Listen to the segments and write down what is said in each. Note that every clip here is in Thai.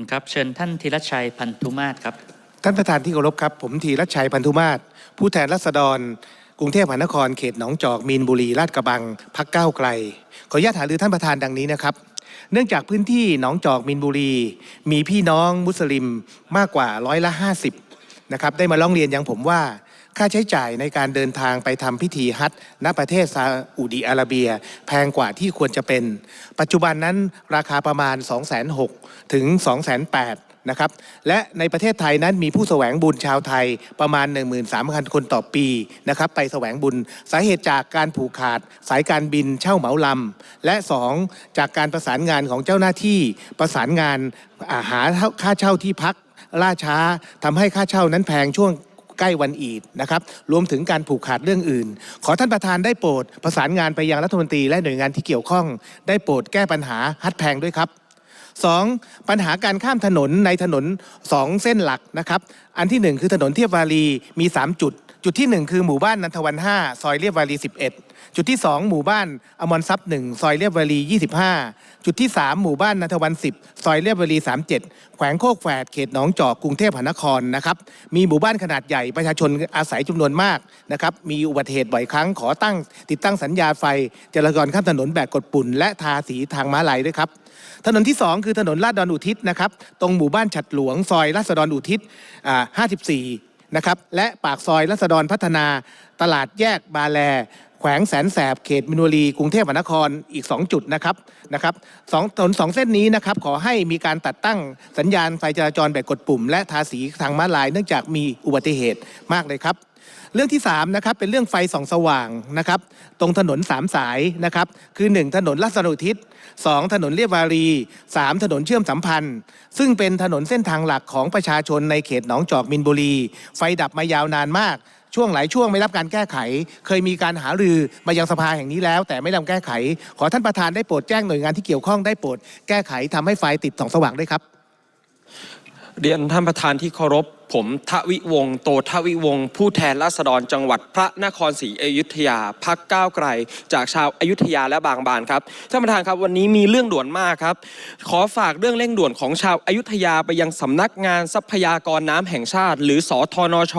คุณครับ เชิญท่านธีรชัยพันธุมาศครับ ท่านประธานที่เคารพครับ ผมธีรชัยพันธุมาศผู้แทนรัษฎร กรุงเทพมหานครเขตหนองจอกมีนบุรีลาดกระบังพักก้าวไกล ขออนุญาตหารือท่านประธานดังนี้นะครับ เนื่องจากพื้นที่หนองจอกมีนบุรี มีพี่น้องมุสลิมมากกว่าร้อยละ50นะครับได้มาร้องเรียนยังผมว่า ค่าใช้จ่ายในการเดินทางไปทำพิธีฮัจญ์ณประเทศซาอุดีอาระเบีย แพงกว่าที่ควรจะเป็น ปัจจุบันนั้นราคาประมาณ 2 6 0 0 0ถึง 2 8 0 0 0นะครับและในประเทศไทยนั้นมีผู้แสวงบุญชาวไทยประมาณ 13,000 คนต่อปีนะครับไปแสวงบุญสาเหตุจากการผูกขาด สายการบินเช่าเหมาลำและ 2 จากการประสานงานของเจ้าหน้าที่ประสานงานอาหาค่าเช่าที่พักล่าช้าทำให้ค่าเช่านั้นแพงช่วง ใกล้วันอีดนะครับรวมถึงการผูกขาดเรื่องอื่น ขอท่านประธานได้โปรดประสานงานไปยังรัฐมนตรีและหน่วยงานที่เกี่ยวข้อง ได้โปรดแก้ปัญหาฮัดแพงด้วยครับสองปัญหาการข้ามถนนในถนนสองเส้นหลักนะครับอันที่หนึ่งคือถนนเทียบวารีมี 3 จุด จุดที่หนึ่งคือหมู่บ้านนันทวัน 5 ซอยเรียบวารี 11 จุดที่ 2 หมู่บ้านอมรทรัพย์1ซอยเรียบวารี 25 จุดที่ 3 หมู่บ้านนัทวัน 10 ซอยเรียบวารี 37 แขวงโคกแฝดเขตหนองจอกกรุงเทพมหานครนะครับมีหมู่บ้านขนาดใหญ่ประชาชนอาศัยจำนวนมากนะครับมีอุบัติเหตุบ่อยครั้งขอตั้ง ติดตั้งสัญญาไฟจราจรข้ามถนนแบบกดปุ่น และทาสีทางม้าลายด้วยครับถนนที่ 2 คือถนนลาดดอนอุทิศนะครับตรงหมู่บ้านฉัดหลวงซอยราษฎรอุทิศอ่า54นะครับและปากซอยราษฎรพัฒนาตลาดแยกบาแล แขวงแสนแสบเขตมินบุรีกรุงเทพมหานครอีก 2 จุดนะครับนะครับสองถนนสองเส้นนี้นะครับขอให้มีการตัดตั้งสัญญาณไฟจราจรแบบกดปุ่ม และทาสีทางม้าลาย เนื่องจากมีอุบัติเหตุมากเลยครับเรื่องที่3นะครับเป็นเรื่องไฟส่องสว่างนะครับตรงถนน 3 สายนะครับคือ 1 ถนนลัษณะอุทิศ 2 ถนนเรียบวารี 3 ถนนเชื่อมสัมพันธ์ ซึ่งเป็นถนนเส้นทางหลักของประชาชนในเขตหนองจอกมินบุรี ไฟดับมายาวนานมาก ช่วงหลายช่วงไม่รับการแก้ไข เคยมีการหารือมายังสภาแห่งนี้แล้ว แต่ไม่นำแก้ไข ขอท่านประธานได้โปรดแจ้งหน่วยงานที่เกี่ยวข้องได้โปรดแก้ไขทำให้ไฟติดสองสว่างด้วยครับ เรียนท่านประธานที่เคารพ ผมทวิวงศ์โตทวิวงศ์ผู้แทนราษฎรจังหวัดพระนครศรีอยุธยาพักก้าวไกล จากชาวอายุทยาและบางบานครับท่านประธานครับวันนี้มีเรื่องด่วนมากครับ ขอฝากเรื่องเร่งด่วนของชาวอายุทยาไปยังสำนักงานทรัพยากรน้ำแห่งชาติ หรือสทนช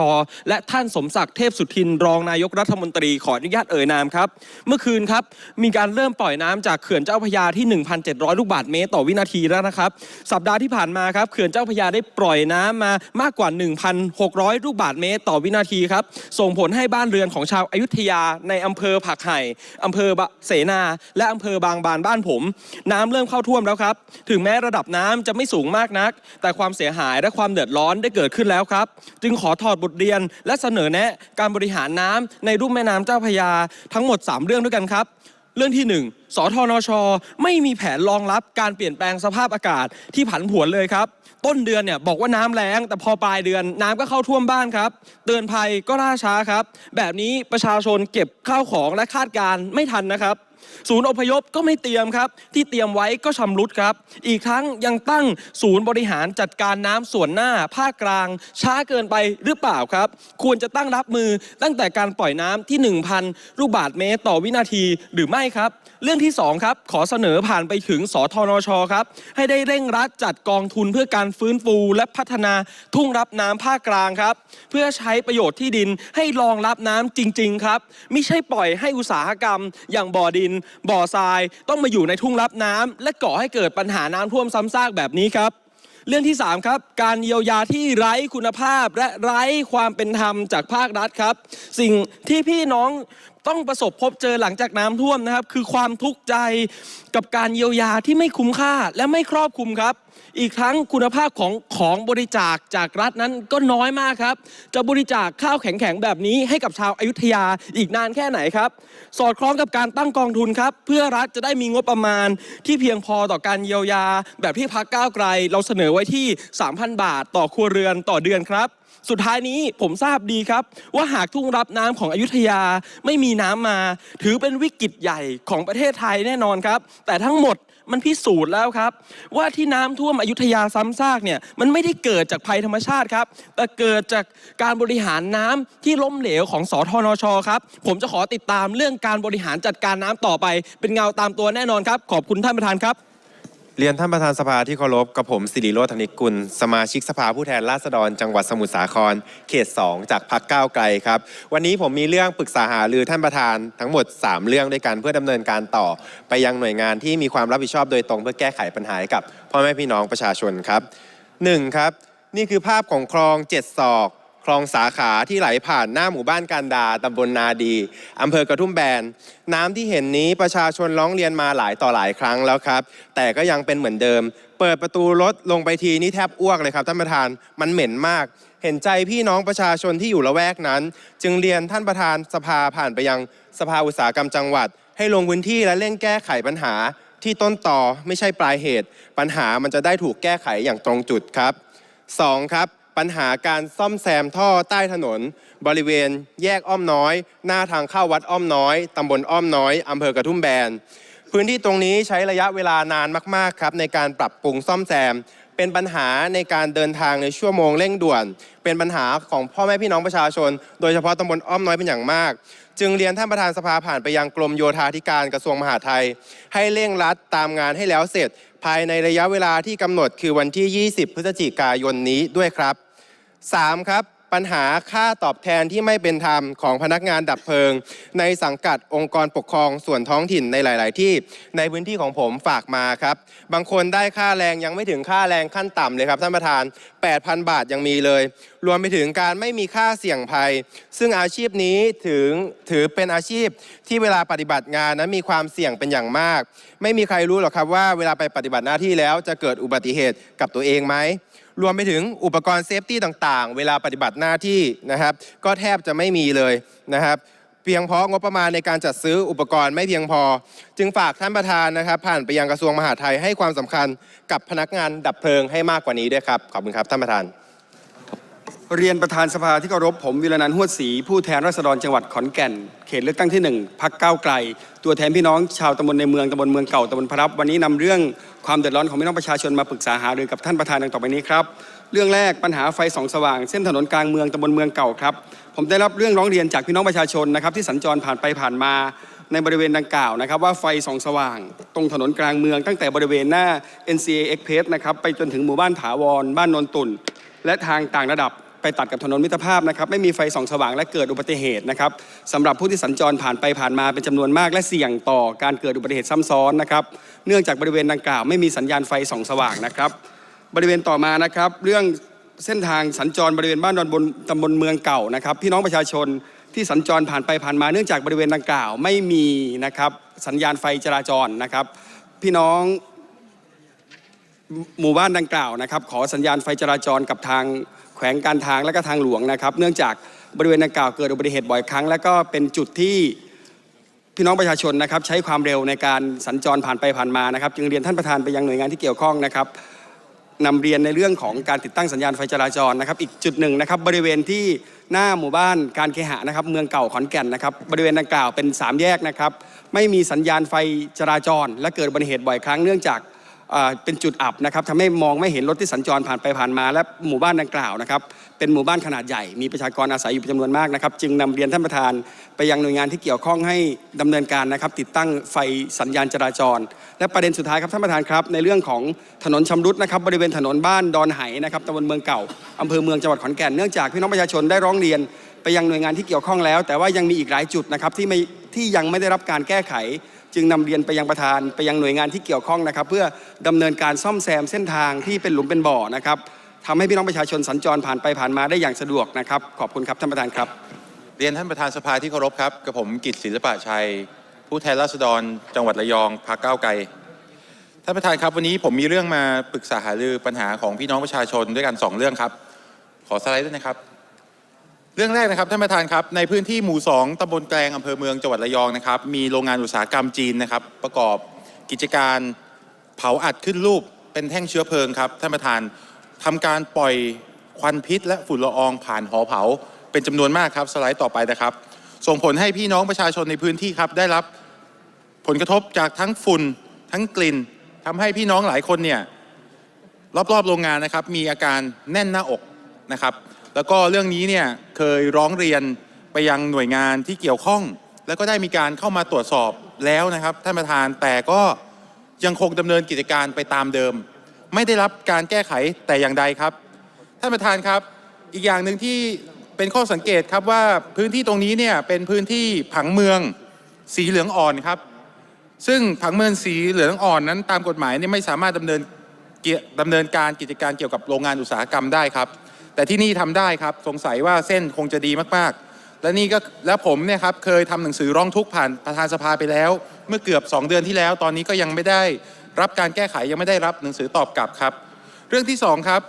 และท่านสมศักดิ์เทพสุทินรองนายกรัฐมนตรีขออนุญาตเอ่ยนามครับ เมื่อคืนครับมีการเริ่มปล่อยน้ำจากเขื่อนเจ้าพยาที่ 1,700 ลูกบาศก์เมตรต่อวินาทีแล้วนะครับ สัปดาห์ที่ผ่านมาครับเขื่อนเจ้าพยาได้ปล่อยน้ำมามากกว่า1,600 ลูกบาศก์เมตร ต่อวินาทีครับ ส่งผลให้บ้านเรือนของชาวอายุทยาในอำเภอผักไห่อำเภอเสนา และอำเภอบางบานบ้านผม น้ำเริ่มเข้าท่วมแล้วครับ ถึงแม้ระดับน้ำจะไม่สูงมากนัก แต่ความเสียหายและความเดือดร้อนได้เกิดขึ้นแล้วครับ จึงขอถอดบทเรียนและเสนอแนะการบริหารน้ำในรุ่มแม่น้ำเจ้าพยาทั้งหมด 3 เรื่องด้วยกันครับ เรื่องที่1สทนช ไม่มีแผนรองรับการเปลี่ยนแปลงสภาพอากาศที่ผันผวนเลยครับ ต้นเดือนเนี่ยบอกว่าน้ำแรงแต่พอปลายเดือนน้ำก็เข้าท่วมบ้านครับ เตือนภัยก็ล่าช้าครับ แบบนี้ประชาชนเก็บข้าวของและคาดการณ์ไม่ทันนะครับ ศูนย์อพยพก็ไม่เตรียมครับ ที่เตรียมไว้ก็ชำรุดครับ อีกทั้งยังตั้งศูนย์บริหารจัดการน้ำส่วนหน้าภาคกลาง ช้าเกินไปหรือเปล่าครับ ควรจะตั้งรับมือตั้งแต่การปล่อยน้ำที่ 1,000 ลูกบาศก์เมตรต่อวินาทีหรือไม่ครับ เรื่องที่ 2 ครับ ขอเสนอผ่านไปถึงสทนชครับ ให้ได้เร่งรัดจัดกองทุนเพื่อการฟื้นฟูและพัฒนาทุ่งรับน้ำภาคกลางครับ เพื่อใช้ประโยชน์ที่ดินให้รองรับน้ำจริง ๆ ครับ ไม่ใช่ปล่อยให้อุตสาหกรรมอย่างบ่อดินบ่อทราย ต้องมาอยู่ในทุ่งรับน้ำและก่อให้เกิดปัญหาน้ำท่วมซ้ำซากแบบนี้ครับ เรื่องที่ 3 ครับ การเยียวยาที่ไร้คุณภาพและไร้ความเป็นธรรมจากภาครัฐครับ สิ่งที่พี่น้องต้องประสบพบเจอหลังจากน้ำท่วมนะครับ คือความทุกข์ใจกับการเยียวยาที่ไม่คุ้มค่าและไม่ครอบคลุมครับอีกทั้งคุณภาพของของบริจาคจากรัฐนั้นก็น้อยมากครับ จะบริจาคข้าวแข็งๆแบบนี้ให้กับชาวอายุทยาอีกนานแค่ไหนครับ สอดคล้องกับการตั้งกองทุนครับ เพื่อรัฐจะได้มีงบประมาณ ที่เพียงพอต่อการเยียวยา แบบที่พักก้าวไกล เราเสนอไว้ที่ 3,000 บาท ต่อครัวเรือนต่อเดือนครับสุดท้ายนี้ผมทราบดีครับ ว่าหากทุ่งรับน้ำของอยุธยาไม่มีน้ำมา ถือเป็นวิกฤตใหญ่ของประเทศไทยแน่นอนครับ แต่ทั้งหมด มันพิสูจน์แล้วครับ ว่าที่น้ำท่วมอยุธยาซ้ำซากเนี่ยมันไม่ได้เกิดจากภัยธรรมชาติครับ แต่เกิดจากการบริหารน้ำที่ล้มเหลวของสทนชครับ ผมจะขอติดตามเรื่องการบริหารจัดการน้ำต่อไป เป็นเงาตามตัวแน่นอนครับ ขอบคุณท่านประธานครับ เรียนท่านประธานสภาที่เคารพกับผมสิริโรธนิกุล สมาชิกสภาผู้แทนราษฎร จังหวัดสมุทรสาคร เขต 2 จากพรรคก้าวไกลครับ วันนี้ผมมีเรื่องปรึกษาหารือท่านประธานทั้งหมด 3 เรื่องด้วยกันเพื่อดำเนินการต่อ ไปยังหน่วยงานที่มีความรับผิดชอบโดยตรงเพื่อแก้ไขปัญหาให้กับพ่อแม่พี่น้องประชาชนครับหนึ่งครับนี่คือภาพของคลองเจ็ดศอก คลองสาขาที่ไหลผ่านหน้าหมู่บ้านการดาตำบลนาดีอำเภอกระทุ่มแบน น้ำที่เห็นนี้ประชาชนร้องเรียนมาหลายต่อหลายครั้งแล้วครับ แต่ก็ยังเป็นเหมือนเดิม เปิดประตูรถลงไปทีนี่แทบอ้วกเลยครับท่านประธานมันเหม็นมาก เห็นใจพี่น้องประชาชนที่อยู่ละแวกนั้น จึงเรียนท่านประธานสภาผ่านไปยังสภาอุตสาหกรรมจังหวัด ให้ลงพื้นที่และเร่งแก้ไขปัญหาที่ต้นต่อไม่ใช่ปลายเหตุ ปัญหามันจะได้ถูกแก้ไขอย่างตรงจุดครับสองครับ ปัญหาการซ่อมแซมท่อใต้ถนน บริเวณแยกอ้อมน้อย หน้าทางเข้าวัดอ้อมน้อยตำบลอ้อมน้อยอำเภอกระทุ่มแบน พื้นที่ตรงนี้ใช้ระยะเวลานานมากๆครับในการปรับปรุงซ่อมแซม เป็นปัญหาในการเดินทางในชั่วโมงเร่งด่วน เป็นปัญหาของพ่อแม่พี่น้องประชาชน โดยเฉพาะตำบลอ้อมน้อยเป็นอย่างมาก จึงเรียนท่านประธานสภาผ่านไปยังกรมโยธาธิการกระทรวงมหาดไทย ให้เร่งรัดตามงานให้แล้วเสร็จ ภายในระยะเวลาที่กำหนดคือวันที่ 20 พฤศจิกายนนี้ด้วยครับ 3. ครับ ปัญหาค่าตอบแทนที่ไม่เป็นธรรมของพนักงานดับเพลิง ในสังกัดองค์กรปกครองส่วนท้องถิ่นในหลาย ๆ ที่ในพื้นที่ของผมฝากมาครับ บางคนได้ค่าแรงยังไม่ถึงค่าแรงขั้นต่ำเลยครับท่านประธาน 8,000 บาทยังมีเลย รวมไปถึงการไม่มีค่าเสี่ยงภัย ซึ่งอาชีพนี้ถึงถือเป็นอาชีพที่เวลาปฏิบัติงานนั้นมีความเสี่ยงเป็นอย่างมาก ไม่มีใครรู้หรอกครับว่าเวลาไปปฏิบัติหน้าที่แล้วจะเกิดอุบัติเหตุกับตัวเองไหม รวมไปถึงอุปกรณ์เซฟตี้ต่างๆ เวลาปฏิบัติหน้าที่นะครับ ก็แทบจะไม่มีเลยนะครับ เพียงเพราะงบประมาณในการจัดซื้ออุปกรณ์ไม่เพียงพอ จึงฝากท่านประธานนะครับ ผ่านไปยังกระทรวงมหาดไทยให้ความสำคัญกับพนักงานดับเพลิงให้มากกว่านี้ด้วยครับขอบคุณครับท่านประธานเรียนประธานสภาที่เคารพผมวิรนันท์หวดศรีผู้แทนราษฎรจังหวัดขอนแก่น เขตเลือกตั้งที่ 1พักก้าวไกล ตัวแทนพี่น้องชาวตำบลในเมืองตำบลเมืองเก่าตำบลพระรับ วันนี้นำเรื่อง ความเดือดร้อนของพี่น้องประชาชนมาปรึกษาหารือกับท่านประธานดังต่อไปนี้ครับเรื่องแรกปัญหาไฟสองสว่าง เส้นถนนกลางเมืองตำบลเมืองเก่าครับ ผมได้รับเรื่องร้องเรียนจากพี่น้องประชาชนนะครับที่สัญจรผ่านไปผ่านมาในบริเวณดังกล่าวนะครับว่าไฟสองสว่าง ตรงถนนกลางเมือง ตั้งแต่บริเวณหน้า NCA Express นะครับไปจนถึงหมู่บ้านถาวร บ้านนนตุ่น และทางต่างระดับ ไปตัดกับถนนมิตรภาพนะครับไม่มีไฟส่องสว่างและเกิดอุบัติเหตุนะครับสำหรับผู้ที่สัญจรผ่านไปผ่านมาเป็นจำนวนมาก และเสี่ยงต่อการเกิดอุบัติเหตุซ้ำซ้อนนะครับเนื่องจากบริเวณดังกล่าวไม่มีสัญญาณไฟส่องสว่างนะครับ บริเวณต่อมานะครับ เรื่องเส้นทางสัญจรบริเวณบ้านดอนบนตำบลเมืองเก่านะครับ พี่น้องประชาชนที่สัญจรผ่านไปผ่านมาเนื่องจากบริเวณดังกล่าว ไม่มีนะครับสัญญาณไฟจราจรนะครับ พี่น้องหมู่บ้านดังกล่าวนะครับ ขอสัญญาณไฟจราจรกับทาง ขวงการทางและก็ทางหลวงนะครับ เนื่องจากบริเวณดังกล่าวเกิดอุบัติเหตุบ่อยครั้ง และก็เป็นจุดที่พี่น้องประชาชนนะครับ ใช้ความเร็วในการสัญจรผ่านไปผ่านมานะครับ จึงเรียนท่านประธานไปยังหน่วยงานที่เกี่ยวข้องนะครับนำเรียนในเรื่องของการติดตั้งสัญญาณไฟจราจรนะครับ อีกจุดหนึ่งนะครับ บริเวณที่หน้าหมู่บ้านการเคหะนะครับ เมืองเก่าขอนแก่นนะครับ บริเวณดังกล่าวเป็นสามแยกนะครับ ไม่มีสัญญาณไฟจราจร และเกิดอุบัติเหตุบ่อยครั้งเนื่องจาก เป็นจุดอับนะครับทำให้มองไม่เห็นรถที่สัญจรผ่านไปผ่านมา และหมู่บ้านดังกล่าวนะครับเป็นหมู่บ้านขนาดใหญ่ มีประชากรอาศัยอยู่เป็นจำนวนมากนะครับจึงนำเรียนท่านประธาน ไปยังหน่วยงานที่เกี่ยวข้องให้ดำเนินการนะครับติดตั้งไฟสัญญาณจราจร และประเด็นสุดท้ายครับท่านประธานครับ ในเรื่องของถนนชำรุดนะครับบริเวณถนนบ้านดอนไหนะครับตำบลเมืองเก่าอำเภอเมืองจังหวัดขอนแก่นเนื่องจากพี่น้องประชาชนได้ร้องเรียนไปยังหน่วยงานที่เกี่ยวข้องแล้ว แต่ว่ายังมีอีกหลายจุดนะครับที่ไม่ที่ยังไม่ได้รับการแก้ไข จึงนำเรียนไปยังประธานไปยังหน่วยงานที่เกี่ยวข้องนะครับ เพื่อดำเนินการซ่อมแซมเส้นทางที่เป็นหลุมเป็นบ่อนะครับทำให้พี่น้องประชาชนสัญจรผ่านไปผ่านมาได้อย่างสะดวกนะครับขอบคุณครับท่านประธานครับ เรียนท่านประธานสภาที่เคารพครับกับผมกิตศิลปะชัย ผู้แทนราษฎร จังหวัดระยองพรรคก้าวไกลท่านประธานครับวันนี้ผมมีเรื่องมาปรึกษาหารือปัญหาของพี่น้องประชาชนด้วยกันสองเรื่องครับ ขอสไลด์ด้วยนะครับ เรื่องแรกนะครับท่านประธานครับในพื้นที่หมู่ 2ตำบลแกลงอำเภอเมืองจังหวัดระยองนะครับมีโรงงานอุตสาหกรรมจีนนะครับ ประกอบกิจการเผาอัดขึ้นรูปเป็นแท่งเชื้อเพลิงครับท่านประธานทำการปล่อยควันพิษ และฝุ่นละอองผ่านหอเผา เป็นจำนวนมากครับสไลด์ต่อไปนะครับ ส่งผลให้พี่น้องประชาชนในพื้นที่ครับได้รับผลกระทบจากทั้งฝุ่นทั้งกลิ่นทำให้พี่น้องหลายคนเนี่ยรอบๆโรงงานนะครับมีอาการแน่นหน้าอกนะครับ แล้วก็เรื่องนี้เนี่ยเคยร้องเรียนไปยังหน่วยงานที่เกี่ยวข้อง แล้วก็ได้มีการเข้ามาตรวจสอบแล้วนะครับท่านประธานแต่ก็ยังคงดำเนินกิจการไปตามเดิม ไม่ได้รับการแก้ไขแต่อย่างใดครับท่านประธานครับอีกอย่างหนึ่งที่เป็นข้อสังเกตครับว่าพื้นที่ตรงนี้เนี่ยเป็นพื้นที่ผังเมืองสีเหลืองอ่อนครับ ซึ่งผังเมืองสีเหลืองอ่อนนั้น ตามกฎหมายเนี่ยไม่สามารถดำเนินเกี่ยดำเนินการกิจการเกี่ยวกับโรงงานอุตสาหกรรมได้ครับ แต่ที่นี่ทำได้ครับสงสัยว่าเส้นคงจะดีมากๆ และนี่ก็แล้วผมเนี่ยครับเคยทำหนังสือร้องทุกข์ผ่านประธานสภาไปแล้ว เมื่อเกือบ 2 เดือนที่แล้ว ตอนนี้ก็ยังไม่ได้รับการแก้ไขยังไม่ได้รับหนังสือตอบกลับครับ เรื่องที่สองครับ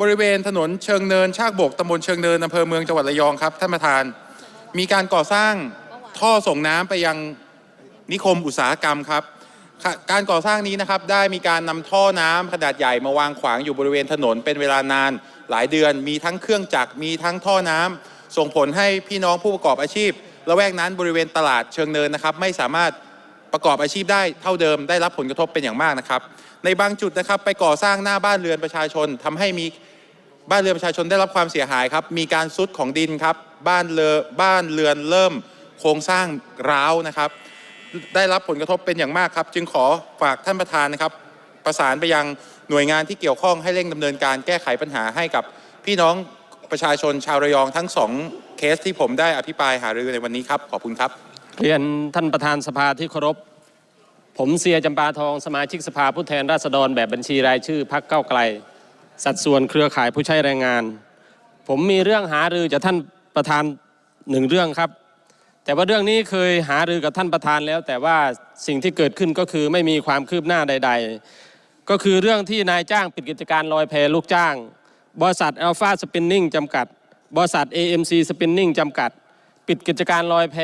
บริเวณถนนเชิงเนินชากบกตำบลเชิงเนินอำเภอเมืองจังหวัดระยองครับท่านประธาน มีการก่อสร้างท่อส่งน้ำไปยังนิคมอุตสาหกรรมครับ การก่อสร้างนี้นะครับได้มีการนำท่อน้ำขนาดใหญ่มาวางขวางอยู่บริเวณถนนเป็นเวลานานหลายเดือน มีทั้งเครื่องจักรมีทั้งท่อน้ำส่งผลให้พี่น้องผู้ประกอบอาชีพละแวกนั้นบริเวณตลาดเชิงเนินนะครับ ไม่สามารถประกอบอาชีพได้เท่าเดิมได้รับผลกระทบเป็นอย่างมากนะครับ ในบางจุดนะครับไปก่อสร้างหน้าบ้านเรือนประชาชนทำให้มีบ้านเรือนประชาชนได้รับความเสียหายครับมีการซุดของดินครับบ้านเรือบ้านเรือนเริ่มโครงสร้างร้าวนะครับ ได้รับผลกระทบเป็นอย่างมากครับ จึงขอฝากท่านประธานนะครับ ประสานไปยังหน่วยงานที่เกี่ยวข้องให้เร่งดำเนินการแก้ไขปัญหาให้กับพี่น้องประชาชนชาวระยองทั้งสองเคสที่ผมได้อภิปรายหารือในวันนี้ครับ ขอบคุณครับ เรียนท่านประธานสภาที่เคารพ ผมเสียจำปาทองสมาชิกสภาผู้แทนราษฎรแบบบัญชีรายชื่อพักเก้าไกล สัดส่วนเครือข่ายผู้ใช้แรงงาน ผมมีเรื่องหารือจากท่านประธานหนึ่งเรื่องครับ แต่ว่าเรื่องนี้เคยหารือกับท่านประธานแล้ว แต่ว่าสิ่งที่เกิดขึ้นก็คือไม่มีความคืบหน้าใด ๆ ก็คือเรื่องที่นายจ้างปิดกิจการลอยแพลูกจ้าง บริษัทอัลฟาสปินนิ่งจำกัด บริษัท AMC Spinning จำกัด ปิดกิจการลอยแพ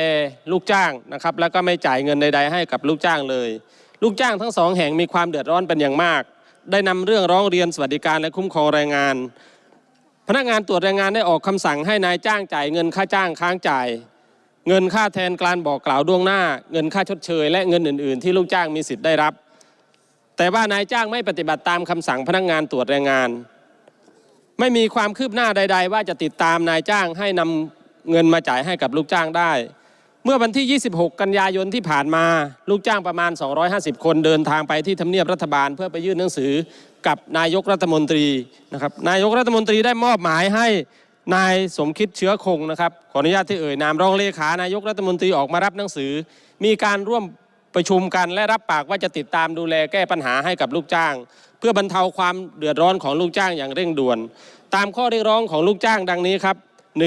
ลูกจ้างนะครับแล้วก็ไม่จ่ายเงินใด ๆ ให้กับลูกจ้างเลย ลูกจ้างทั้งสองแห่งมีความเดือดร้อนเป็นอย่างมาก ได้นำเรื่องร้องเรียนสวัสดิการและคุ้มครองแรงงาน พนักงานตรวจแรงงานได้ออกคำสั่งให้นายจ้างจ่ายเงินค่าจ้างค้างจ่าย เงินค่าแทนการบอกกล่าวล่วงหน้า เงินค่าชดเชย และเงินอื่น ๆ ที่ลูกจ้างมีสิทธิ์ได้รับ แต่ว่านายจ้างไม่ปฏิบัติตามคำสั่งพนักงานตรวจแรงงาน ไม่มีความคืบหน้าใด ๆ ว่าจะติดตามนายจ้างให้นำเงินมาจ่ายให้กับลูกจ้างได้ เมื่อวันที่ 26 กันยายนที่ผ่านมา ลูกจ้างประมาณ 250 คนเดินทางไปที่ทำเนียบรัฐบาล เพื่อไปยื่นหนังสือกับนายกรัฐมนตรีนะครับ นายกรัฐมนตรีได้มอบหมายให้ นายสมคิดเชื้อคงนะครับขออนุญาตที่เอ่ยนามรองเลขานายกรัฐมนตรีออกมารับหนังสือ มีการร่วมประชุมกันและรับปากว่าจะติดตามดูแลแก้ปัญหาให้กับลูกจ้าง เพื่อบรรเทาความเดือดร้อนของลูกจ้างอย่างเร่งด่วน ตามข้อเรียกร้องของลูกจ้างดังนี้ครับ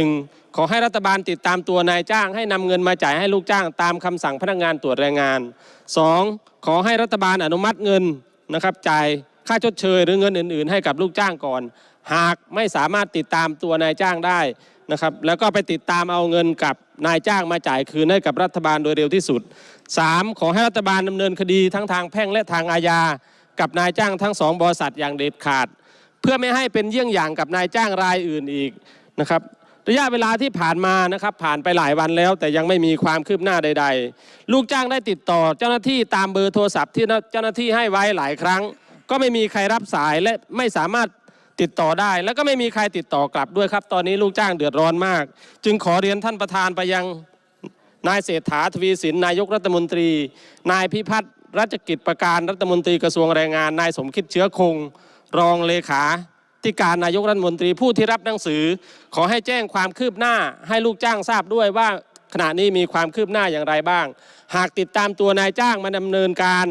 1. ขอให้รัฐบาลติดตามตัวนายจ้าง ให้นำเงินมาจ่ายให้ลูกจ้าง ตามคำสั่งพนักงานตรวจแรงงาน 2. ขอให้รัฐบาลอนุมัติเงินนะครับจ่ายค่าชดเชยหรือเงินอื่น ๆ ให้กับลูกจ้างก่อน หากไม่สามารถติดตามตัวนายจ้างได้นะครับแล้วก็ไปติดตามเอาเงินกับนายจ้างมาจ่ายคืนให้กับรัฐบาลโดยเร็วที่สุด 3. ขอให้รัฐบาลดำเนินคดีทั้งทางแพ่งและทางอาญากับนายจ้างทั้งสองบริษัทอย่างเด็ดขาด เพื่อไม่ให้เป็นเยี่ยงอย่างกับนายจ้างรายอื่นอีกนะครับระยะเวลาที่ผ่านมานะครับผ่านไปหลายวันแล้ว แต่ยังไม่มีความคืบหน้าใด ๆ ลูกจ้างได้ติดต่อเจ้าหน้าที่ตามเบอร์โทรศัพท์ที่เจ้าหน้าที่ให้ไว้หลายครั้ง ก็ไม่มีใครรับสายและไม่สามารถ ติดต่อได้ แล้วก็ไม่มีใครติดต่อกลับด้วยครับ ตอนนี้ลูกจ้างเดือดร้อนมาก จึงขอเรียนท่านประธานไปยังนายเศรษฐาทวีสินนายกรัฐมนตรี นายพิพัฒน์รัชกิจประการรัฐมนตรีกระทรวงแรงงาน นายสมคิดเชื้อคง รองเลขาธิการนายกรัฐมนตรีผู้ที่รับหนังสือ ขอให้แจ้งความคืบหน้าให้ลูกจ้างทราบด้วยว่าขณะนี้มีความคืบหน้าอย่างไรบ้าง หากติดตามตัวนายจ้างมาดำเนินการ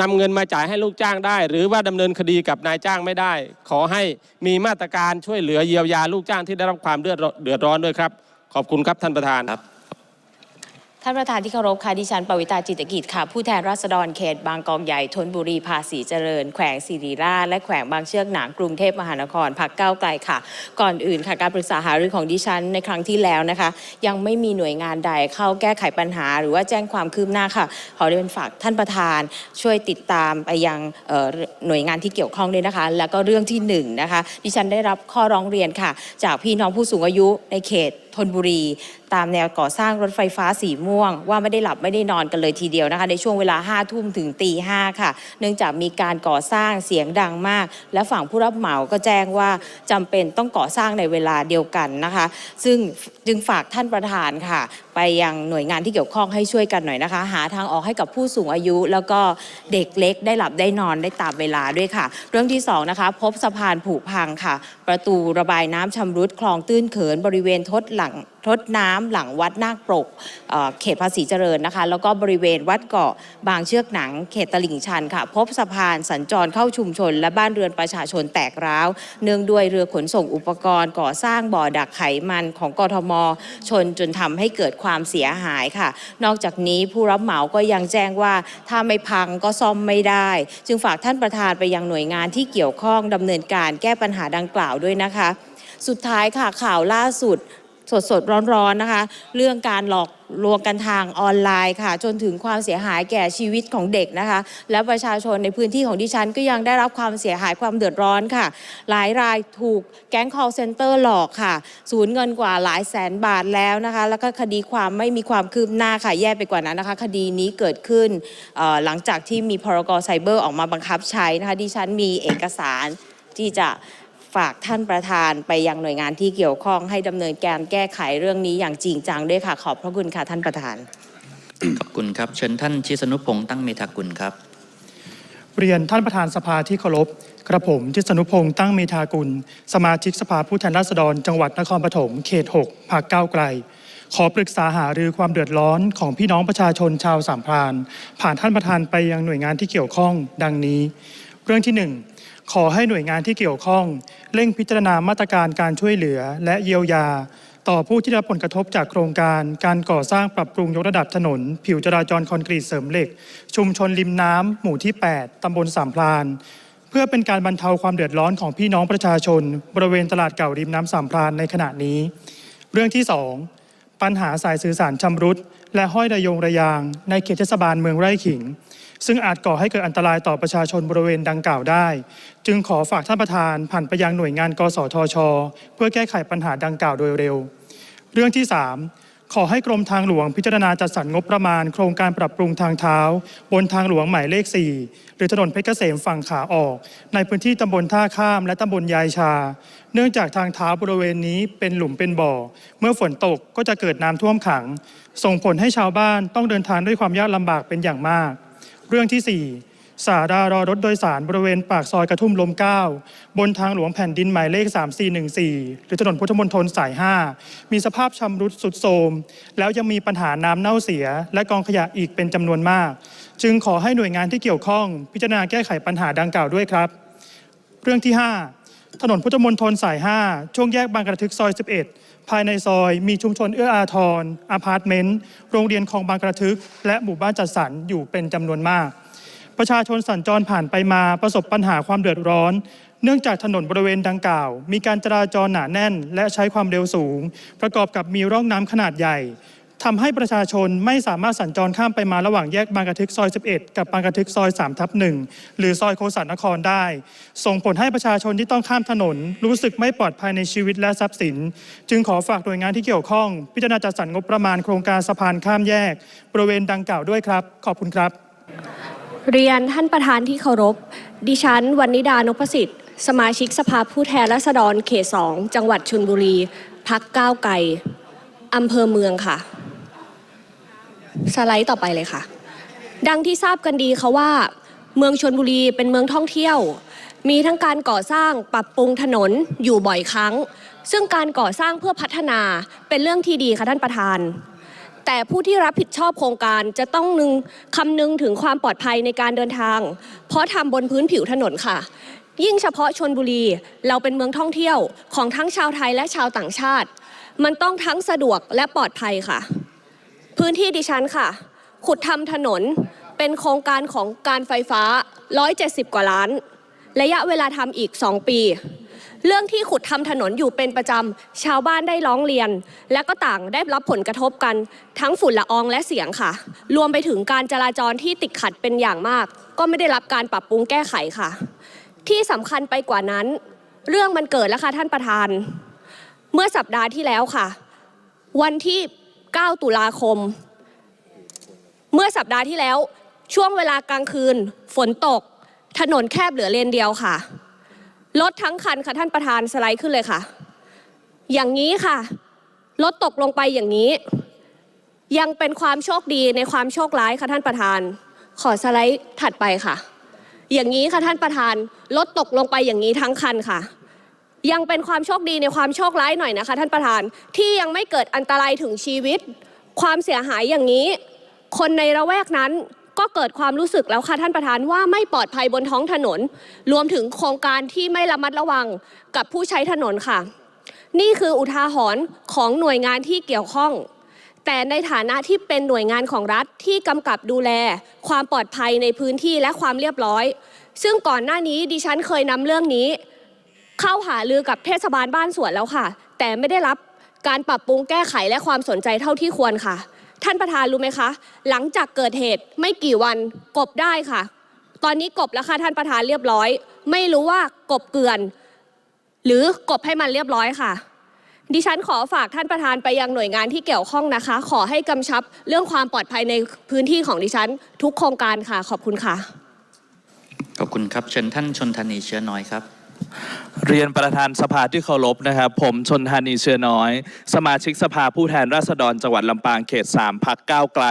นำเงินมาจ่ายให้ลูกจ้างได้ หรือว่าดำเนินคดีกับนายจ้างไม่ได้ ขอให้มีมาตรการช่วยเหลือเยียวยาลูกจ้างที่ได้รับความเดือดร้อนด้วยครับ ขอบคุณครับท่านประธานครับ ท่านประธานที่เคารพค่ะดิฉัน ปวิตาจิตกิจค่ะ ผู้แทนราษฎรเขตบางกอกใหญ่ธนบุรีภาษีเจริญ แขวงสิริราชและแขวงบางเชือกหนางกรุงเทพมหานครพักเก้าไกลค่ะ ก่อนอื่นค่ะการปรึกษาหารือของดิฉันในครั้งที่แล้วนะคะ ยังไม่มีหน่วยงานใดเข้าแก้ไขปัญหา หรือว่าแจ้งความคืบหน้าค่ะ ขอเรียนฝากท่านประธานช่วยติดตามไปยังหน่วยงานที่เกี่ยวข้องด้วยนะคะ แล้วก็เรื่องที่หนึ่งนะคะดิฉันได้รับข้อร้องเรียนค่ะ จากพี่น้องผู้สูงอายุในเขต ธนบุรี ตามแนวก่อสร้างรถไฟฟ้าสีม่วง ว่าไม่ได้หลับไม่ได้นอนกันเลยทีเดียวนะคะ ในช่วงเวลา5้าทุ่มถึงตีห้าค่ะ เนื่องจากมีการก่อสร้างเสียงดังมาก และฝั่งผู้รับเหมาก็แจ้งว่าจำเป็นต้องก่อสร้างในเวลาเดียวกันนะคะ ซึ่งจึงฝากท่านประธานค่ะไปยังหน่วยงานที่เกี่ยวข้องให้ช่วยกันหน่อยนะคะ หาทางออกให้กับผู้สูงอายุ แล้วก็เด็กเล็กได้หลับได้นอนได้ตามเวลาด้วยค่ะ เรื่องที่สองนะคะพบสะพานผุพังค่ะ ประตูระบายน้ำชำรุดคลองตื้นเขินบริเวณทดหลัง ทดน้ำหลังวัดนาคปรกเเขตภาษีเจริญนะคะ แล้วก็บริเวณวัดเกาะบางเชือกหนัง เขตตลิ่งชันค่ะ พบสะพานสัญจรเข้าชุมชน และบ้านเรือนประชาชนแตกร้าว เนื่องด้วยเรือขนส่งอุปกรณ์ก่อสร้างบ่อดักไขมันของกทม ชนจนทำให้เกิดความเสียหายค่ะ นอกจากนี้ผู้รับเหมาก็ยังแจ้งว่าถ้าไม่พังก็ซ่อมไม่ได้ จึงฝากท่านประธานไปยังหน่วยงานที่เกี่ยวข้องดำเนินการแก้ปัญหาดังกล่าวด้วยนะคะ สุดท้ายค่ะข่าวล่าสุด สดสดร้อนๆนะคะ เรื่องการหลอกลวงกันทางออนไลน์ค่ะ จนถึงความเสียหายแก่ชีวิตของเด็กนะคะ และประชาชนในพื้นที่ของดิฉันก็ยังได้รับความเสียหายความเดือดร้อนค่ะ หลายรายถูกแก๊ง call center หลอกค่ะ สูญเงินกว่าหลายแสนบาทแล้วนะคะ แล้วก็คดีความไม่มีความคืบหน้าค่ะแย่ไปกว่านั้นนะคะ คดีนี้เกิดขึ้นหลังจากที่มีพรกไซเบอร์ออกมาบังคับใช้นะคะดิฉันมีเอกสารที่จะ ฝากท่านประธานไปยังหน่วยงานที่เกี่ยวข้องให้ดำเนินการแก้ไขเรื่องนี้อย่างจริงจังด้วยค่ะ ขอบพระคุณค่ะท่านประธานขอบคุณครับ เชิญท่านชิสนุพงษ์ตั้งเมธากุลครับ เรียนท่านประธานสภาที่เคารพกระผมจิตสนุพงษ์ตั้งเมธากุล สมาชิกสภาผู้แทนราษฎร จังหวัดนครปฐมเขต6ภาคก้าวไกล ขอปรึกษาหารือความเดือดร้อนของพี่น้องประชาชนชาวสามพราน ผ่านท่านประธานไปยังหน่วยงานที่เกี่ยวข้อง ดังนี้ เรื่องที่หนึ่ง ขอให้หน่วยงานที่เกี่ยวข้อง เร่งพิจารณามาตรการการช่วยเหลือ และเยียวยา ต่อผู้ที่ได้รับผลกระทบจากโครงการ การก่อสร้างปรับปรุงยกระดับถนน ผิวจราจรคอนกรีตเสริมเหล็ก ชุมชนริมน้ำหมู่ที่ 8 ตำบลสามพราน เพื่อเป็นการบรรเทาความเดือดร้อนของพี่น้องประชาชน บริเวณตลาดเก่าริมน้ำสามพรานในขณะนี้ เรื่องที่ 2 ปัญหาสายสื่อสารชำรุด และห้อยระยงระยาง ในเขตเทศบาลเมืองไร่ขิง ซึ่งอาจก่อให้เกิดอันตรายต่อประชาชนบริเวณดังกล่าวได้ จึงขอฝากท่านประธานผ่านไปยังหน่วยงาน กสทช เพื่อแก้ไขปัญหาดังกล่าวโดยเร็ว เรื่องที่ 3 ขอให้กรมทางหลวงพิจารณาจัดสรรงบประมาณ โครงการปรับปรุงทางเท้า บนทางหลวงหมายเลข 4 หรือถนนเพชรเกษมฝั่งขาออก ในพื้นที่ตำบลท่าข้ามและตำบลยายชา เนื่องจากทางเท้าบริเวณนี้เป็นหลุมเป็นบ่อ เมื่อฝนตกก็จะเกิดน้ำท่วมขัง ส่งผลให้ชาวบ้านต้องเดินทางด้วยความยากลำบากเป็นอย่างมาก เรื่องที่ 4 สารารอรถโดยสารบริเวณปากซอยกระทุ่มลม 9 บนทางหลวงแผ่นดินหมายเลข 3414 หรือถนนพุทธมณฑลสาย 5 มีสภาพชำรุดสุดโทรมแล้วยังมีปัญหาน้ำเน่าเสีย และกองขยะอีกเป็นจำนวนมาก จึงขอให้หน่วยงานที่เกี่ยวข้อง พิจารณาแก้ไขปัญหาดังกล่าวด้วยครับ เรื่องที่ 5 ถนนพุทธมณฑลสาย 5 ช่วงแยกบางกระทึกซอย 11 ภายในซอยมีชุมชนเอื้ออาทรอพาร์ตเมนต์ โรงเรียนคลองบางกระทึก และหมู่บ้านจัดสรรอยู่เป็นจำนวนมาก ประชาชนสัญจรผ่านไปมาประสบปัญหาความเดือดร้อน เนื่องจากถนนบริเวณดังกล่าว มีการจราจรหนาแน่น และใช้ความเร็วสูง ประกอบกับมีร่องน้ำขนาดใหญ่ ทำให้ประชาชนไม่สามารถสัญจรข้ามไปมาระหว่างแยกบางกระทึกซอย 11 กับบางกระทึกซอย3ทับ1หรือซอยโคสันนครได้ ส่งผลให้ประชาชนที่ต้องข้ามถนน รู้สึกไม่ปลอดภัยในชีวิตและทรัพย์สิน จึงขอฝากหน่วยงานที่เกี่ยวข้อง พิจารณาจัดสรรงบประมาณโครงการสะพานข้ามแยก บริเวณดังกล่าวด้วยครับ ขอบคุณครับ เรียนท่านประธานที่เคารพ ดิฉันวันนิดานพสิทธิ์ สมาชิกสภาผู้แทนราษฎรเขตสองจังหวัดชลบุรีพักก้าวไกลอำเภอเมืองค่ะ สไลด์ต่อไปเลยค่ะ ดังที่ทราบกันดีค่ะว่า เมืองชลบุรีเป็นเมืองท่องเที่ยว มีทั้งการก่อสร้างปรับปรุงถนนอยู่บ่อยครั้ง ซึ่งการก่อสร้างเพื่อพัฒนาเป็นเรื่องที่ดีค่ะท่านประธาน แต่ผู้ที่รับผิดชอบโครงการจะต้องนึงคำนึงถึงความปลอดภัยในการเดินทาง เพราะทำบนพื้นผิวถนนค่ะยิ่งเฉพาะชนบุรี เราเป็นเมืองท่องเที่ยวของทั้งชาวไทยและชาวต่างชาติ มันต้องทั้งสะดวกและปลอดภัยค่ะ พื้นที่ดิฉันค่ะ ขุดทำถนนเป็นโครงการของการไฟฟ้า 170 กว่าล้าน ระยะเวลาทำอีก 2 ปี เรื่องที่ขุดทำถนนอยู่เป็นประจำชาวบ้านได้ร้องเรียน และก็ต่างได้รับผลกระทบกันทั้งฝุ่นละอองและเสียงค่ะ รวมไปถึงการจราจรที่ติดขัดเป็นอย่างมาก ก็ไม่ได้รับการปรับปรุงแก้ไขค่ะ ที่สำคัญไปกว่านั้น เรื่องมันเกิดแล้วค่ะท่านประธาน เมื่อสัปดาห์ที่แล้วค่ะ วันที่ 9 ตุลาคม เมื่อสัปดาห์ที่แล้วช่วงเวลากลางคืน ฝนตก ถนนแคบเหลือเลนเดียวค่ะ รถทั้งคันค่ะท่านประธานสไลด์ขึ้นเลยค่ะ อย่างนี้ค่ะ รถตกลงไปอย่างนี้ ยังเป็นความโชคดีในความโชคร้ายค่ะท่านประธาน ขอสไลด์ถัดไปค่ะ อย่างนี้ค่ะท่านประธาน รถตกลงไปอย่างนี้ทั้งคันค่ะ ยังเป็นความโชคดีในความโชคร้ายหน่อยนะคะ ท่านประธานที่ยังไม่เกิดอันตรายถึงชีวิต ความเสียหายอย่างนี้ คนในระแวกนั้นก็เกิดความรู้สึกแล้วค่ะท่านประธานว่าไม่ปลอดภัยบนท้องถนน รวมถึงโครงการที่ไม่ระมัดระวังกับผู้ใช้ถนนค่ะ นี่คืออุทาหรณ์ของหน่วยงานที่เกี่ยวข้อง แต่ในฐานะที่เป็นหน่วยงานของรัฐที่กำกับดูแล ความปลอดภัยในพื้นที่และความเรียบร้อย ซึ่งก่อนหน้านี้ดิฉันเคยนำเรื่องนี้ เข้าหาลือกับเทศบาลบ้านสวนแล้วค่ะ แต่ไม่ได้รับการปรับปรุงแก้ไขและความสนใจเท่าที่ควรค่ะ ท่านประธานรู้ไหมคะ หลังจากเกิดเหตุไม่กี่วันกบได้ค่ะ ตอนนี้กบแล้วค่ะท่านประธานเรียบร้อย ไม่รู้ว่ากบเกลือน หรือกบให้มันเรียบร้อยค่ะ ดิฉันขอฝากท่านประธานไปยังหน่วยงานที่เกี่ยวข้องนะคะ ขอให้กำชับเรื่องความปลอดภัยในพื้นที่ของดิฉัน ทุกโครงการค่ะ ขอบคุณค่ะ ขอบคุณครับ เชิญท่านชนธนีเชื้อน้อยครับ เรียนประธานสภาที่เคารพนะครับ ผมชนธานีเชื้อน้อย สมาชิกสภาผู้แทนราษฎรจังหวัดลำปางเขต 3พักก้าวไกล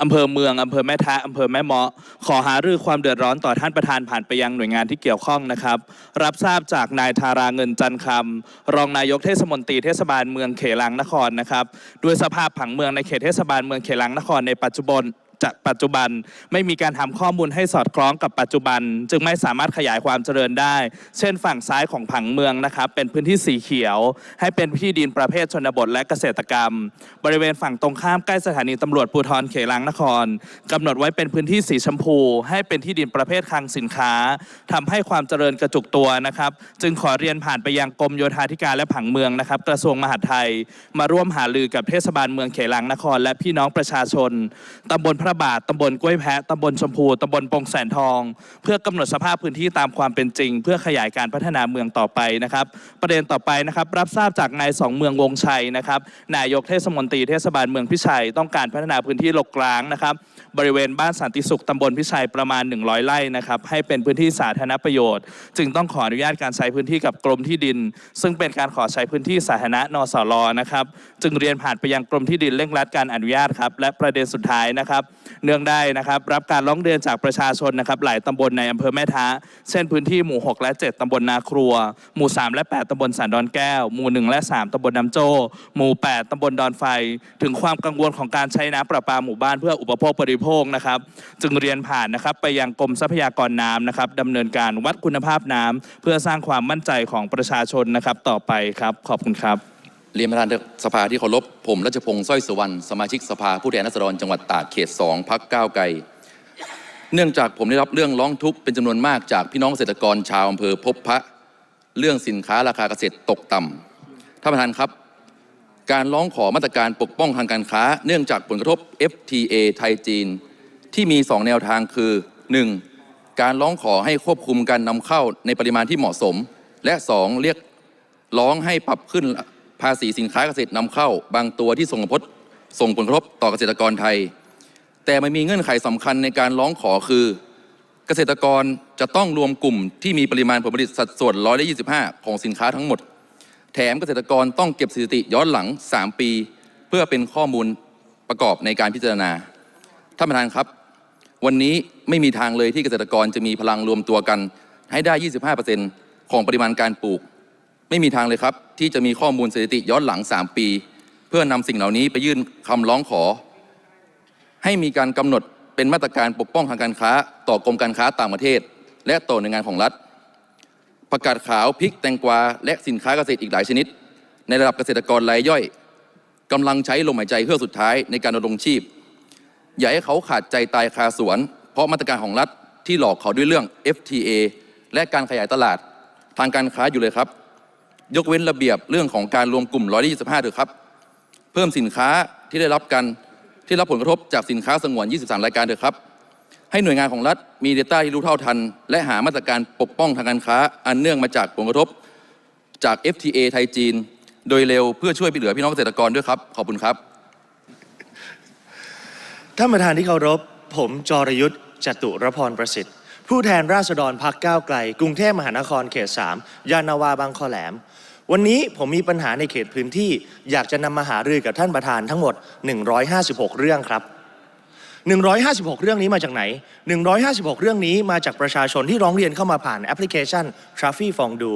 อำเภอเมืองอำเภอแม่ทะอำเภอแม่เมาะ ขอหารือความเดือดร้อนต่อท่านประธานผ่านไปยังหน่วยงานที่เกี่ยวข้องนะครับ รับทราบจากนายธาราเงินจันทร์คำรองนายกเทศมนตรีเทศบาลเมืองเขลังนครนะครับด้วยสภาพผังเมืองในเขตเทศบาลเมืองเขลังนครในปัจจุบัน จากปัจจุบัน ไม่มีการทำข้อมูลให้สอดคล้องกับปัจจุบัน จึงไม่สามารถขยายความเจริญได้ เช่น ฝั่งซ้ายของผังเมืองนะครับ เป็นพื้นที่สีเขียว ให้เป็นที่ดินประเภทชนบทและเกษตรกรรม บริเวณฝั่งตรงข้ามใกล้สถานีตำรวจภูธรเขลังนครกำหนดไว้เป็นพื้นที่สีชมพู ให้เป็นที่ดินประเภทคลังสินค้าทำให้ความเจริญกระจุกตัวนะครับ จึงขอเรียนผ่านไปยังกรมโยธาธิการและผังเมืองนะครับ กระทรวงมหาดไทย มาร่วมหารือกับเทศบาลเมืองเขลังนคร และพี่น้องประชาชนตำบลพระระบาดตำบลกล้วยแพะตำบลชมพูตำบลปงแสนทอง เพื่อกำหนดสภาพพื้นที่ตามความเป็นจริง เพื่อขยายการพัฒนาเมืองต่อไปนะครับ ประเด็นต่อไปนะครับ รับทราบจากนายสองเมืองวงชัยนะครับ นายกเทศมนตรีเทศบาลเมืองพิชัยต้องการพัฒนาพื้นที่ลกกลางนะครับ บริเวณบ้านสันติสุขตำบลพิชัยประมาณ 100 ไร่นะครับให้เป็นพื้นที่สาธารณประโยชน์ จึงต้องขออนุญาตการใช้พื้นที่กับกรมที่ดิน ซึ่งเป็นการขอใช้พื้นที่สาธารณะนสลนะครับจึงเรียนผ่านไปยังกรมที่ดินเร่งรัดการอนุญาตครับและประเด็นสุดท้ายนะครับเนื่องได้นะครับรับการร้องเรียนจากประชาชนนะครับหลายตำบลในอำเภอแม่ท้า เช่นพื้นที่หมู่ 6 และ 7ตำบลนาครัว หมู่ 3 และ 8ตำบลสันดอนแก้ว หมู่ 1 และ 3ตำบลน้ำโจ้หมู่ 8ตำบลดอนไฟ ถึงความกังวลของการใช้น้ำประปาหมู่บ้านเพื่ออุปโภคบริโภคนะครับ จึงเรียนผ่านนะครับไปยังกรมทรัพยากรน้ำนะครับดำเนินการวัดคุณภาพน้ำเพื่อสร้างความมั่นใจของประชาชนนะครับต่อไปครับขอบคุณครับ เรียนประธานสภาที่เคารพผมรัชพงศ์สร้อยสุวรรณสมาชิกสภาผู้แทนราษฎรจังหวัดตากเขต 2พักก้าวไกล เนื่องจากผมได้รับเรื่องร้องทุกข์เป็นจำนวนมากจากพี่น้องเกษตรกรชาวอำเภอพบพระ เรื่องสินค้าราคาเกษตรตกต่ำท่านประธานครับ การร้องขอมาตรการปกป้องทางการค้า เนื่องจากผลกระทบ FTA ไทยจีน ที่มี 2 แนวทางคือ 1. การร้องขอให้ควบคุมการนำเข้าในปริมาณที่เหมาะสม และ 2. เรียกร้องให้ปรับขึ้นภาษีสินค้าเกษตรนำเข้า บางตัวที่ส่งผลส่งผลกระทบต่อเกษตรกรไทย แต่มันมีเงื่อนไขสำคัญในการร้องขอคือ เกษตรกรจะต้องรวมกลุ่มที่มีปริมาณผลผลิตสัดส่วนร้อยละ25 ของสินค้าทั้งหมด แถมเกษตรกรต้องเก็บสถิติย้อนหลัง 3 ปี เพื่อเป็นข้อมูลประกอบในการพิจารณาท่านประธานครับ วันนี้ไม่มีทางเลยที่เกษตรกรจะมีพลังรวมตัวกัน ให้ได้ 25%ของปริมาณการปลูก ไม่มีทางเลยครับ ที่จะมีข้อมูลสถิติย้อนหลัง 3 ปี เพื่อนำสิ่งเหล่านี้ไปยื่นคำร้องขอ ให้มีการกำหนดเป็นมาตรการปกป้องทางการค้า ต่อกรมการค้าต่างประเทศ และต่อหน่วยงานของรัฐ ประกาศขาวพริกแตงกวาและสินค้าเกษตรอีกหลายชนิด ในระดับเกษตรกรรายย่อยกำลังใช้ลมหายใจเพื่อสุดท้ายในการดำรงชีพ อย่าให้เขาขาดใจตายคาสวน เพราะมาตรการของรัฐที่หลอกเขาด้วยเรื่อง FTA และการขยายตลาดทางการค้าอยู่เลยครับ ยกเว้นระเบียบเรื่องของการรวมกลุ่ม 125เถอะครับ เพิ่มสินค้าที่ได้รับการที่รับผลกระทบจากสินค้าสงวน 23 รายการเถอะครับ ห้หน่วยงานของรัฐมี Data ที่รู้เท่าทัน และหามาตรการปกป้องทางการค้า อันเนื่องมาจากผลกระทบจาก FTA ไทยจีน โดยเร็วเพื่อช่วยเหลือพี่น้องเกษตรกรด้วยครับ ขอบคุณครับ ท่านประธานที่เคารพ ผมจรยุทธ์จตุรพรประสิทธิ์ ผู้แทนราษฎรพักก้าวไกล กรุงเทพมหานครเขต 3 ยานนาวาบางคอแหลม วันนี้ผมมีปัญหาในเขตพื้นที่ อยากจะนำมาหารือกับท่านประธานทั้งหมด 156 เรื่องครับ 156 เรื่องนี้มาจากไหน 156 เรื่องนี้มาจากประชาชนที่ร้องเรียนเข้ามาผ่านแอปพลิเคชัน t r a f f y f o n d o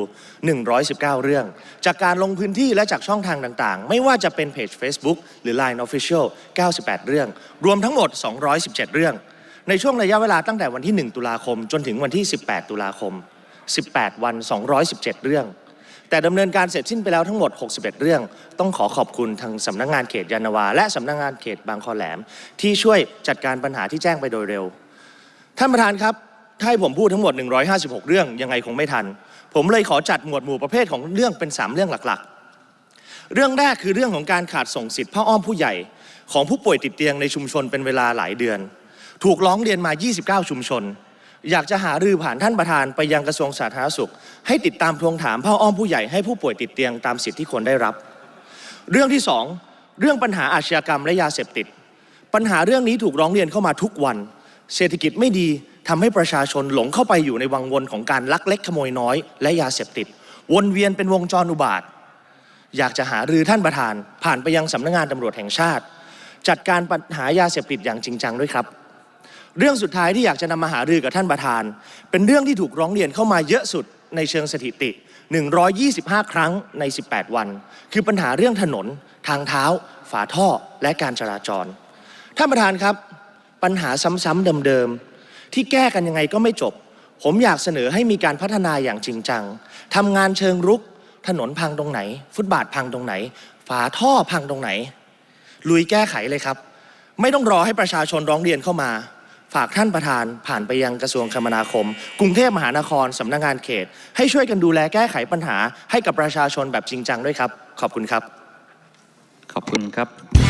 119 เรื่อง จากการลงพื้นที่และจากช่องทางต่างๆ ไม่ว่าจะเป็นเพจ Facebook หรือ Line Official 98 เรื่อง รวมทั้งหมด 217 เรื่อง ในช่วงระยะเวลาตั้งแต่วันที่ 1 ตุลาคม จนถึงวันที่ 18 ตุลาคม 18 วัน 217 เรื่อง แต่ดำเนินการเสร็จสิ้นไปแล้วทั้งหมด 61 เรื่อง ต้องขอขอบคุณทางสำนักงงานเขตยานนาวา และสำนักงงานเขตบางคอแหลม ที่ช่วยจัดการปัญหาที่แจ้งไปโดยเร็ว ท่านประธานครับ ถ้าให้ผมพูดทั้งหมด 156 เรื่องยังไงคงไม่ทัน ผมเลยขอจัดหมวดหมู่ประเภทของเรื่องเป็น 3 เรื่องหลักๆ เรื่องแรกคือเรื่องของการขาดส่งสิทธิ์พ่ออ้อมผู้ใหญ่ ของผู้ป่วยติดเตียงในชุมชนเป็นเวลาหลายเดือน ถูกร้องเรียนมา 29 ชุมชน อยากจะหารือผ่านท่านประธานไปยังกระทรวงสาธารณสุข ให้ติดตามทวงถามพ่ออ้อมผู้ใหญ่ให้ผู้ป่วยติดเตียงตามสิทธิที่ควรได้รับ เรื่องที่สองเรื่องปัญหาอาชญากรรมและยาเสพติด ปัญหาเรื่องนี้ถูกร้องเรียนเข้ามาทุกวัน เศรษฐกิจไม่ดีทำให้ประชาชนหลงเข้าไปอยู่ในวังวนของการลักเล็กขโมยน้อย และยาเสพติด วนเวียนเป็นวงจรอุบาท อยากจะหารือท่านประธาน ผ่านไปยังสำนักงานตำรวจแห่งชาติ จัดการปัญหายาเสพติดอย่างจริงจังด้วยครับ เรื่องสุดท้ายที่อยากจะนำมาหารือกับท่านประธาน เป็นเรื่องที่ถูกร้องเรียนเข้ามาเยอะสุดในเชิงสถิติ 125 ครั้งใน 18 วัน คือปัญหาเรื่องถนน ทางเท้า ฝาท่อ และการจราจร ท่านประธานครับ ปัญหาซ้ำๆเดิมๆ ที่แก้กันยังไงก็ไม่จบ ผมอยากเสนอให้มีการพัฒนาอย่างจริงจังทำงานเชิงรุก ถนนพังตรงไหน ฟุตบาทพังตรงไหน ฝาท่อพังตรงไหน ลุยแก้ไขเลยครับ ไม่ต้องรอให้ประชาชนร้องเรียนเข้ามา ฝากท่านประธานผ่านไปยังกระทรวงคมนาคม กรุงเทพมหานครสำนักงงานเขต ให้ช่วยกันดูแลแก้ไขปัญหาให้กับประชาชนแบบจริงจังด้วยครับ ขอบคุณครับ ขอบคุณครับ